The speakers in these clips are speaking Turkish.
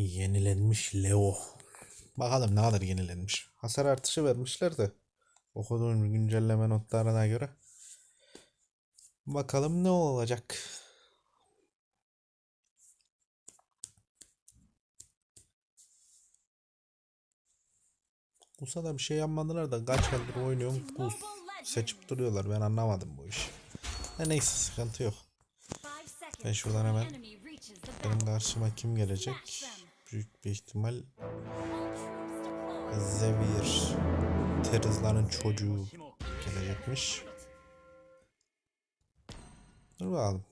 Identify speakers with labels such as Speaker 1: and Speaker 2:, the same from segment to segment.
Speaker 1: Yenilenmiş Leo. Bakalım ne kadar yenilenmiş. Hasar artışı vermişler de. Okuduğum güncelleme notlarına göre. Bakalım ne olacak. Kusa da bir şey yapmadılar da kaç yıldır oynuyorum Kus seçip duruyorlar ben anlamadım bu işi. E neyse sıkıntı yok.
Speaker 2: Ben şuradan hemen
Speaker 1: Benim karşıma kim gelecek? büyük bir ihtimal Zevir Terizla'nın çocuğu gelecekmiş. Dur bakalım.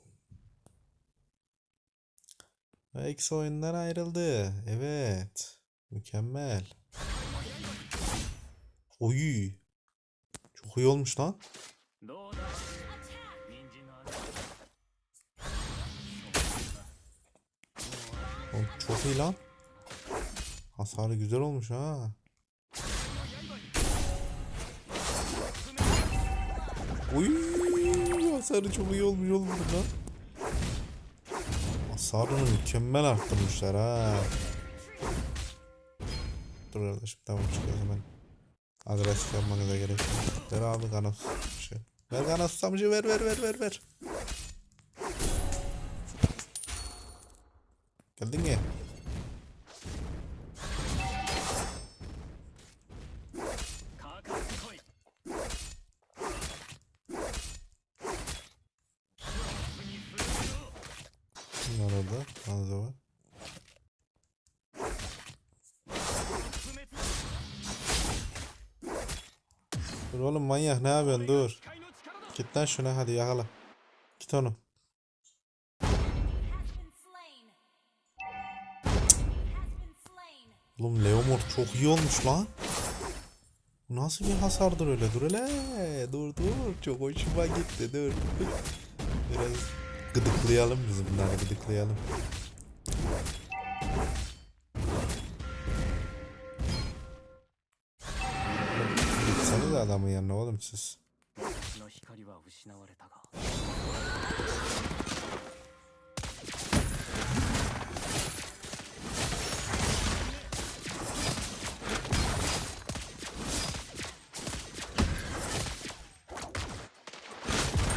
Speaker 1: Ve X oyundan ayrıldı. Evet. Mükemmel. Oy. Çok iyi olmuş lan. Çok iyi lan. Hasarı güzel olmuş ha. Uy, hasarı çok iyi olmuş lan. Hasarını mükemmel arttırmışlar ha. Dur kardeşim tamam çıkıyoruz hemen. Agresif yapmanıza gerek yok. Ver abi kanos. Şey. Ver kanos samcı ver ver ver ver ver. Geldin mi? manyak ne yapıyorsun dur. Git lan şuna hadi yakala. Git onu. Oğlum Leomor çok iyi olmuş lan. Bu nasıl bir hasardır öyle? Dur hele. Dur dur. Çok hoşuma gitti. Dur. Biraz gıdıklayalım bizim bunları gıdıklayalım. adamın yanına oğlum siz.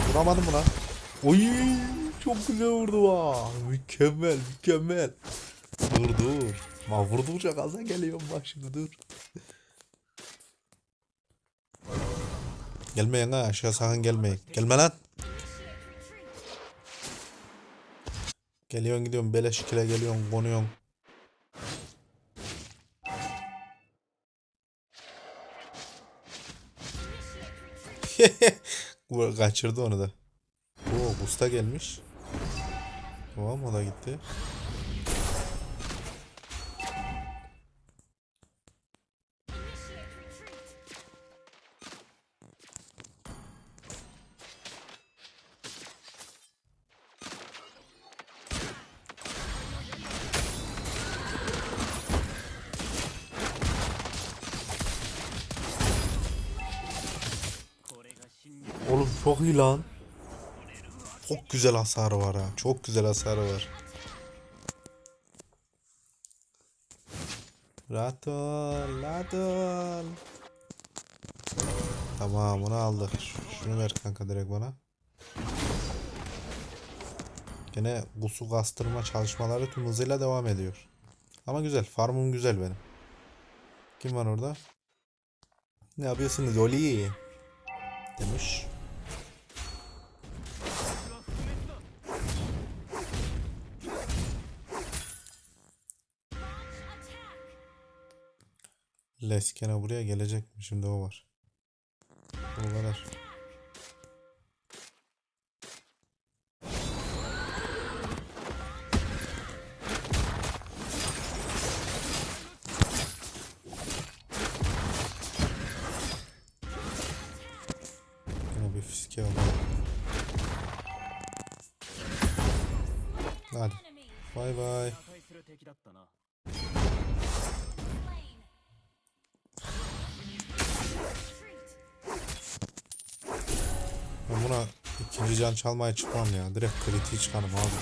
Speaker 1: Vuramadım buna. Oy çok güzel vurdu va. Mükemmel mükemmel. Dur dur. Ma vurdukça gaza geliyorum bak şimdi dur. Gelmeyin ha aşağı sakın gelmeyin. Gelme lan. Geliyorsun gidiyorsun beleş ikile geliyorsun konuyorsun. Kaçırdı onu da. Oo Gusta gelmiş. Tamam o da gitti. Oğlum çok iyi lan. Çok güzel hasarı var ha. Çok güzel hasarı var. Rahat ol. Tamam onu aldık. Şunu ver kanka direkt bana. Gene gusu kastırma çalışmaları tüm hızıyla devam ediyor. Ama güzel. Farmım güzel benim. Kim var orada? Ne yapıyorsunuz Oli? Demiş. Leskene buraya gelecek mi? Şimdi o var. Bu kadar. çalmaya çıkmam ya. Direkt kritiği çıkarım abi.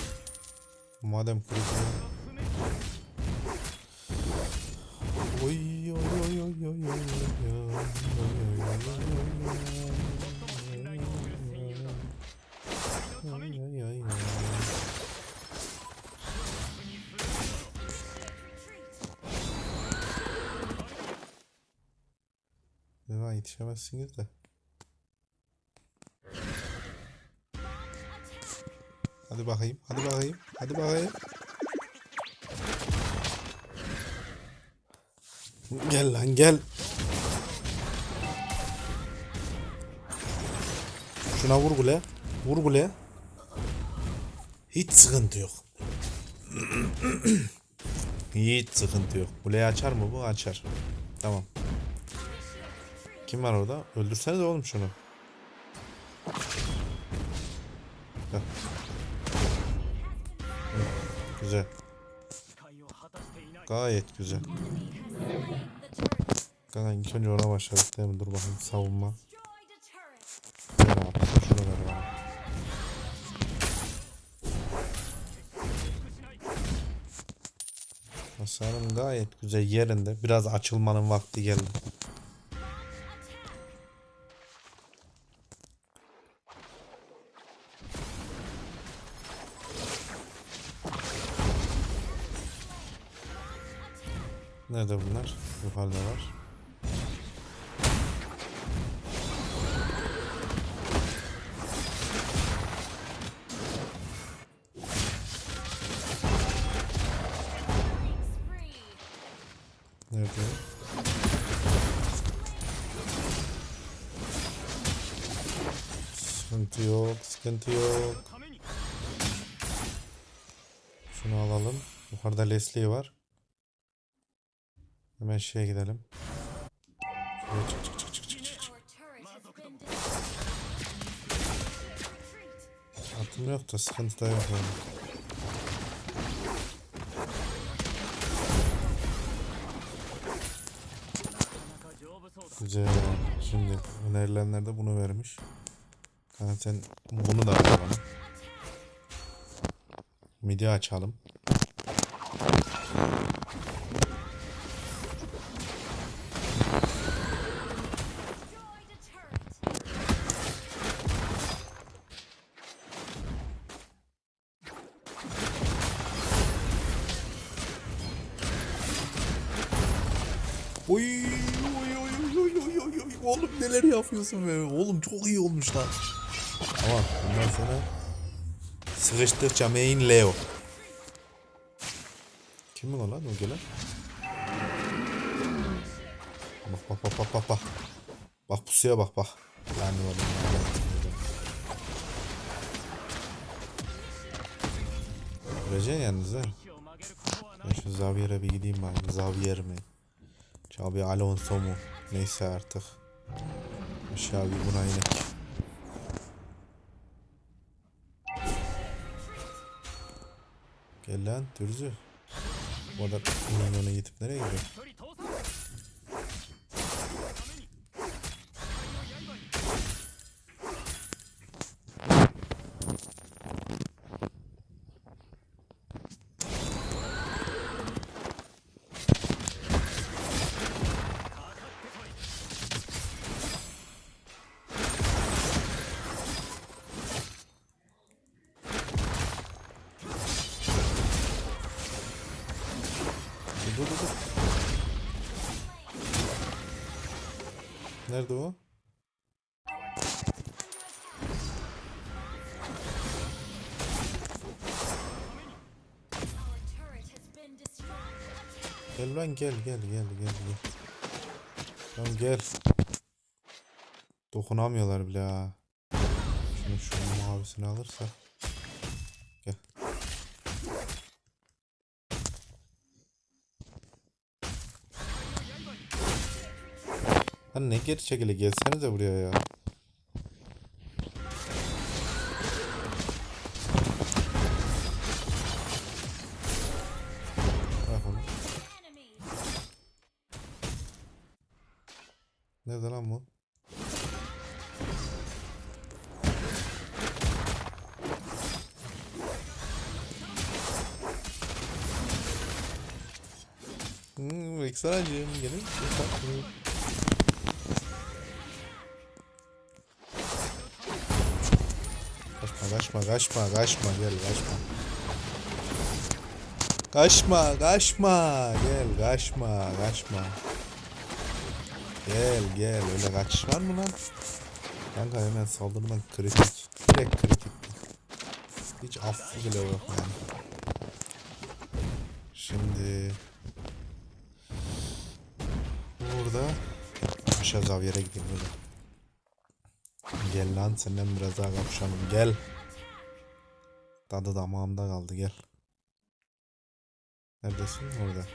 Speaker 1: Madem kritiği... Oy oy oy oy oy oy Yetişemezsiniz de. Hadi bakayım, hadi bakayım, hadi bakayım. Gel lan gel. Şuna vur gule. Vur gule. Hiç sıkıntı yok. Hiç sıkıntı yok. Kuleyi açar mı bu? Açar. Tamam. Kim var orada? Öldürsene de oğlum şunu. güzel. Gayet güzel. Kanka ilk önce ona başladık değil mi? Dur bakayım savunma. Ver Hasarım gayet güzel yerinde. Biraz açılmanın vakti geldi. Nerede bunlar? Yukarıda var. Nerede? Sıkıntı yok, sıkıntı yok. Şunu alalım. Yukarıda Leslie var. Hemen şeye gidelim. Şuraya çık çık çık çık çık çık. Atım yok da sıkıntı da yok yani. Güzel. Şimdi önerilenlerde bunu vermiş. Yani sen bunu da alalım. Midi açalım. Oy oy oy oy oy oy oy. Oğlum neler yapıyorsun be. Oğlum çok iyi olmuş lan. Tamam bundan sonra sıkıştıkça main Leo. Kim ulan lan o gelen? Bak bak bak bak bak bak. Bak pusuya bak bak. Lan ne var Öleceksin yalnız ha. Ben şu Zavier'e bir gideyim bari. Zavier mi? Xabi Alonso mu? Neyse artık. Xabi buna inek. Gel lan Dürzü. Bu kadar milyona gidip nereye gidiyor? Gel lan gel gel gel gel gel. Lan gel. Dokunamıyorlar bile ha. Şunu şunun mavisini alırsa. Gel. Lan ne geri çekili gelsenize buraya ya. Hmm, Ekstracığım gelin. Kaçma kaçma kaçma kaçma gel kaçma. Kaçma kaçma gel kaçma kaçma. Gel gel öyle kaçış var mı lan? Kanka hemen saldırman kritik. Direkt kritik. Hiç affı bile yok yani. Aşağı zaviyere gideyim böyle. Gel lan senden biraz daha kapışalım gel. Tadı damağımda kaldı gel. Neredesin? Orada.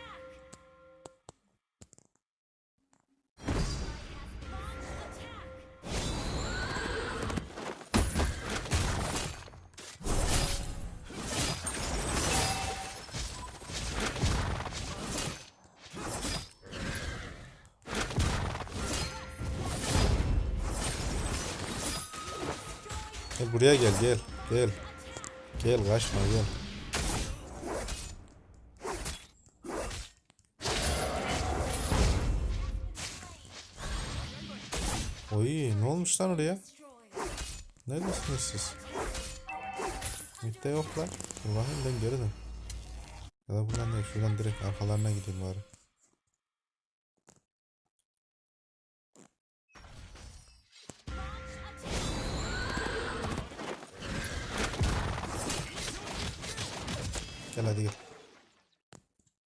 Speaker 1: Buraya gel gel gel. Gel kaçma gel. Oy ne olmuş lan oraya? Neredesiniz siz? Mitte yoklar. Dur bakayım ben geri dön. Ya da buradan değil şuradan direkt arkalarına gideyim bari. Gel hadi gel.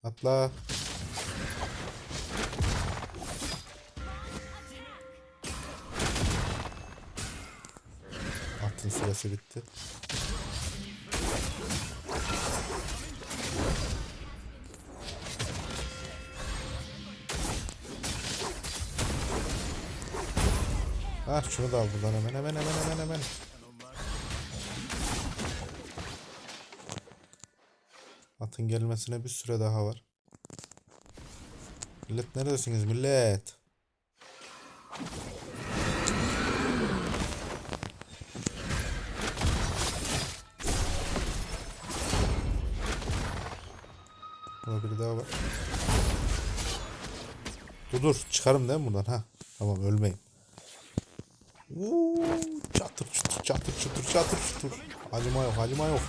Speaker 1: Atla. Atın sırası bitti. Ah şunu da al buradan hemen hemen hemen hemen hemen. Atın gelmesine bir süre daha var. Millet neredesiniz millet? Burada biri daha var. Dur dur çıkarım değil mi buradan ha? Tamam ölmeyin. Uuu, çatır çutur çatır çutur çatır çutur. Acıma yok acıma yok.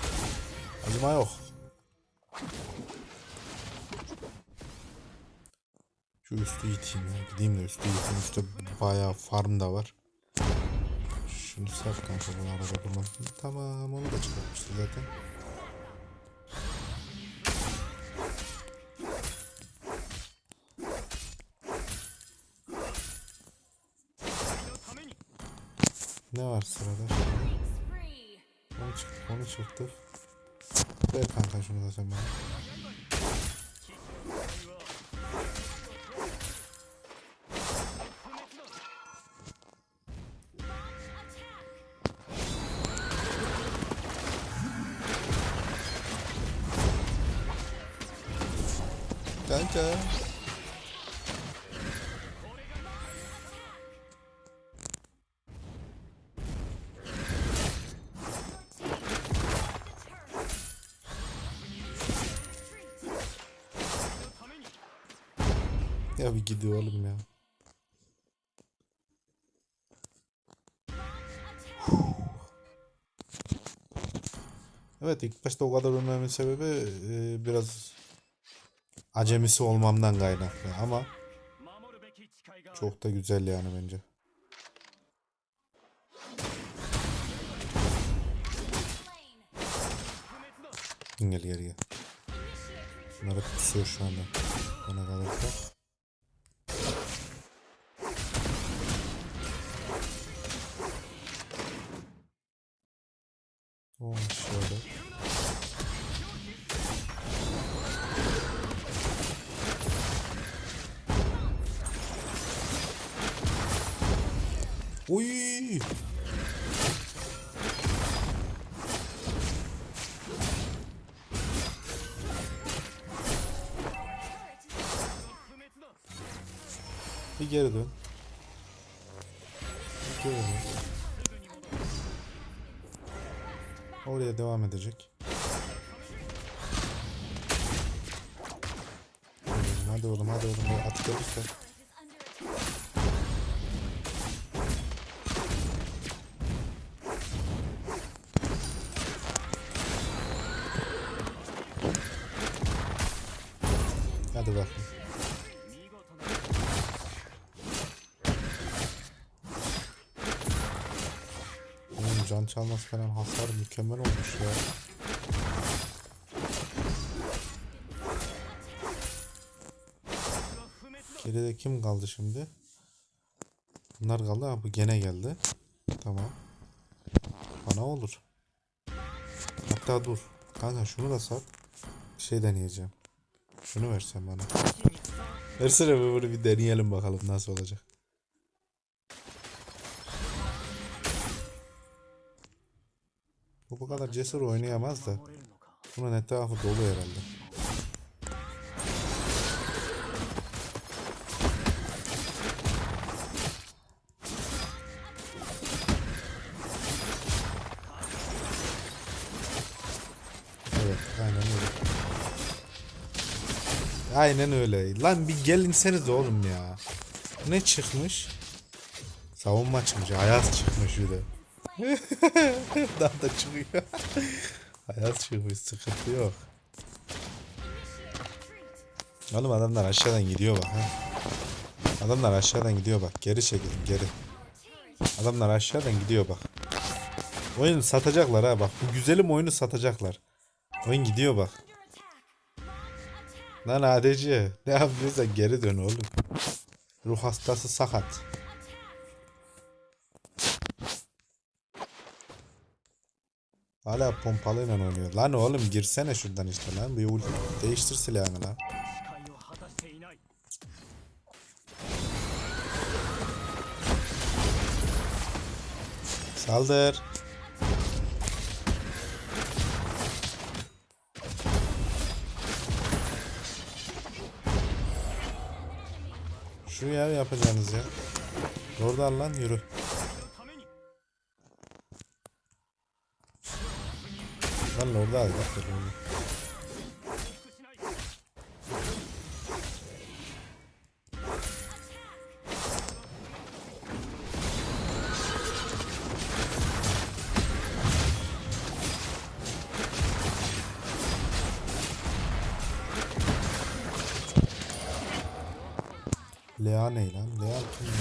Speaker 1: Acıma yok. Şu üstü iteyim ya. Gideyim de üstü iteyim. Üstte bayağı farm da var. Şunu sar kanka bunu arada durma. Tamam onu da çıkartmıştı zaten. Ne var sırada? Onu çıktık, onu çıktık. Ver kanka şunu da sen bana. Kanka. Bir gidiyor oğlum ya. Evet ilk başta o kadar ölmemin sebebi e, biraz acemisi olmamdan kaynaklı ama çok da güzel yani bence. Gel gel gel. Bunlar hep pusuyor şu anda. Bana kalırsa. Bir geri dön. Bir. Oraya devam edecek. hadi oğlum hadi oğlum at gelirse. Çalması falan hasar mükemmel olmuş ya. Geride kim kaldı şimdi? Bunlar kaldı ha bu gene geldi. Tamam. Bana olur. Hatta dur. Kanka şunu da sat. Bir şey deneyeceğim. Şunu versen bana. Versene bunu bir deneyelim bakalım nasıl olacak. bu kadar cesur oynayamaz da. Bunun etrafı dolu herhalde. Evet aynen öyle. Aynen öyle. Lan bir gelinseniz oğlum ya. Ne çıkmış? Savunma çıkmış. Ayaz çıkmış bir de. Daha da çıkıyor. Ayaz çıkmış. Sıkıntı yok. Oğlum adamlar aşağıdan gidiyor bak. Ha. Adamlar aşağıdan gidiyor bak. Geri çekilin geri. Adamlar aşağıdan gidiyor bak. Oyunu satacaklar ha bak. Bu güzelim oyunu satacaklar. Oyun gidiyor bak. Lan ADC. Ne yapıyorsan geri dön oğlum. Ruh hastası sakat. Hala pompalıyla oynuyor. Lan oğlum girsene şuradan işte lan. Bir ulti değiştir silahını lan. Saldır. Şu ya yapacağınız ya. Oradan lan yürü. lan orada
Speaker 3: abi.
Speaker 1: Lea ne lan? Lea kim?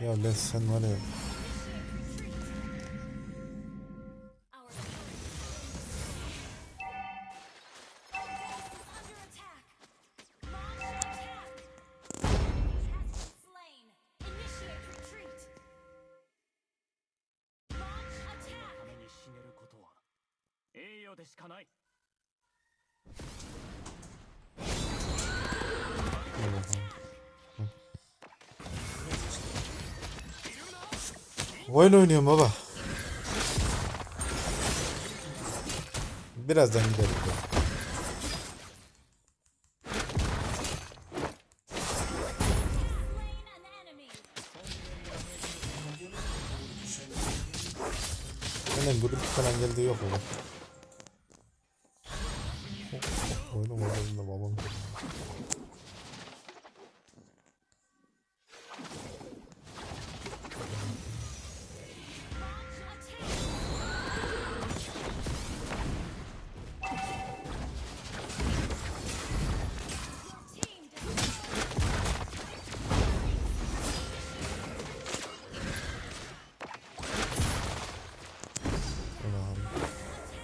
Speaker 1: Ya Lea sen var ya. Oyun oynuyorum baba. Birazdan gidelim.
Speaker 2: Enemy.
Speaker 1: Hemen grup falan geldi yok oğlum.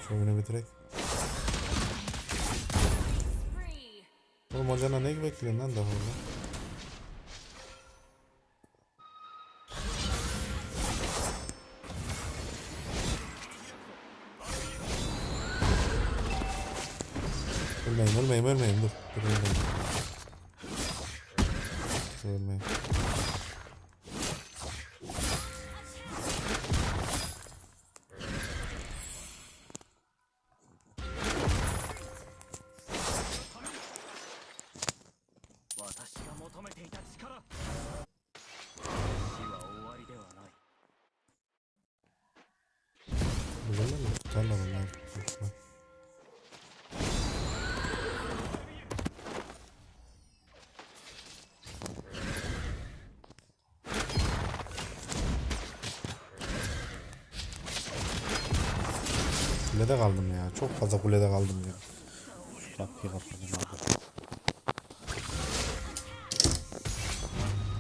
Speaker 1: Şu oyunu bitirek. Oğlum hocana ne bekliyorsun lan daha orada? Kulede kaldım ya. Çok fazla kulede kaldım ya.
Speaker 4: Kapıyı kapatın abi.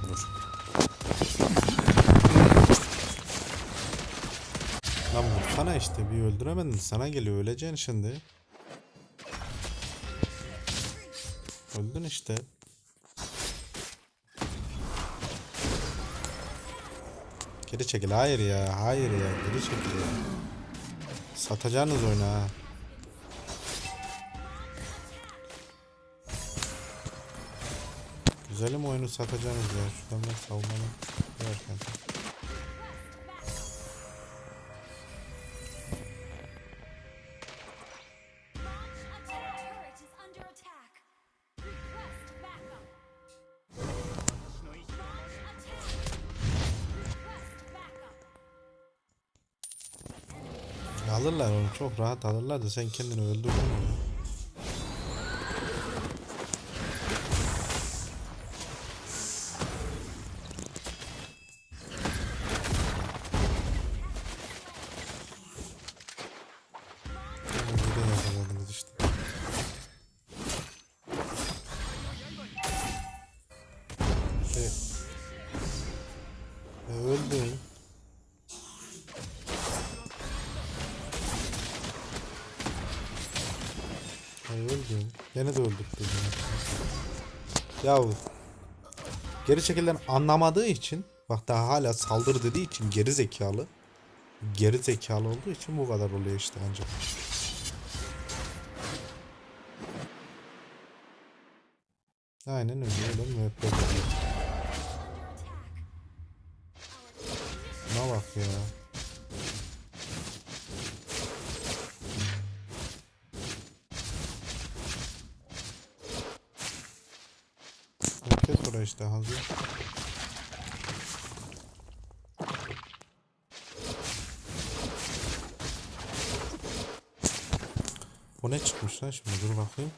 Speaker 1: Dur. Lan vursana işte bir öldüremedin. Sana geliyor öleceksin şimdi. Öldün işte. Geri çekil. Hayır ya. Hayır ya. Geri çekil ya. Satacağınız oyunu ha. Güzelim oyunu satacağınız ya. Şuradan ben savunmanı verken. Alırlar onu çok rahat alırlar da sen kendini öldürdün geri çekilen anlamadığı için bak daha hala saldır dediği için geri zekalı. Geri zekalı olduğu için bu kadar oluyor işte ancak. Aynen öyle öyle müebbet.
Speaker 2: Our
Speaker 1: Buna bak ya. İşte hazır. Bu ne çıkmış lan şimdi dur bakayım.